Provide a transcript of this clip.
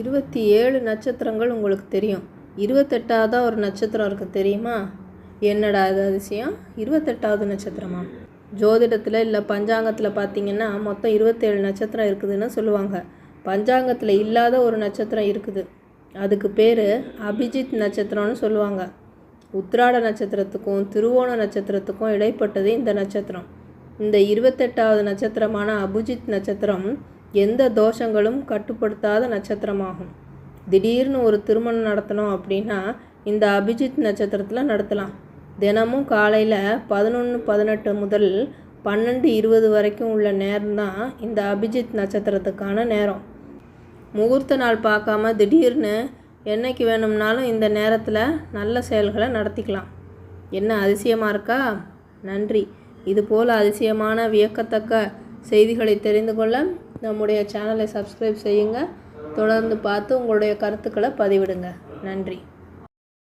இருபத்தி ஏழு நட்சத்திரங்கள் உங்களுக்கு தெரியும். இருபத்தெட்டாவதாக ஒரு நட்சத்திரம் இருக்குது தெரியுமா? என்னடா அது அதிசயம்? இருபத்தெட்டாவது நட்சத்திரமா? ஜோதிடத்தில் இல்லை பஞ்சாங்கத்தில் பார்த்தீங்கன்னா மொத்தம் இருபத்தேழு நட்சத்திரம் இருக்குதுன்னு சொல்லுவாங்க. பஞ்சாங்கத்தில் இல்லாத ஒரு நட்சத்திரம் இருக்குது. அதுக்கு பேர் அபிஜித் நட்சத்திரம்னு சொல்லுவாங்க. உத்ராட நட்சத்திரத்துக்கும் திருவோண நட்சத்திரத்துக்கும் இடைப்பட்டது இந்த நட்சத்திரம். இந்த இருபத்தெட்டாவது நட்சத்திரமான அபிஜித் நட்சத்திரம் எந்த தோஷங்களும் கட்டுப்படுத்தாத நட்சத்திரமாகும். திடீர்னு ஒரு திருமணம் நடத்தணும் அப்படின்னா இந்த அபிஜித் நட்சத்திரத்தில் நடத்தலாம். தினமும் காலையில் பதினொன்று பதினெட்டு முதல் பன்னெண்டு இருபது வரைக்கும் உள்ள நேரம்தான் இந்த அபிஜித் நட்சத்திரத்துக்கான நேரம். முகூர்த்த நாள் பார்க்காம திடீர்னு என்னைக்கு வேணும்னாலும் இந்த நேரத்தில் நல்ல செயல்களை நடத்திக்கலாம். என்ன அதிசயமாக இருக்கா? நன்றி. இதுபோல் அதிசயமான வியக்கத்தக்க செய்திகளை தெரிந்து கொள்ள நம்முடைய சேனலை சப்ஸ்கிரைப் செய்யுங்க. தொடர்ந்து பார்த்து உங்களுடைய கருத்துக்களை பதிவிடுங்க. நன்றி.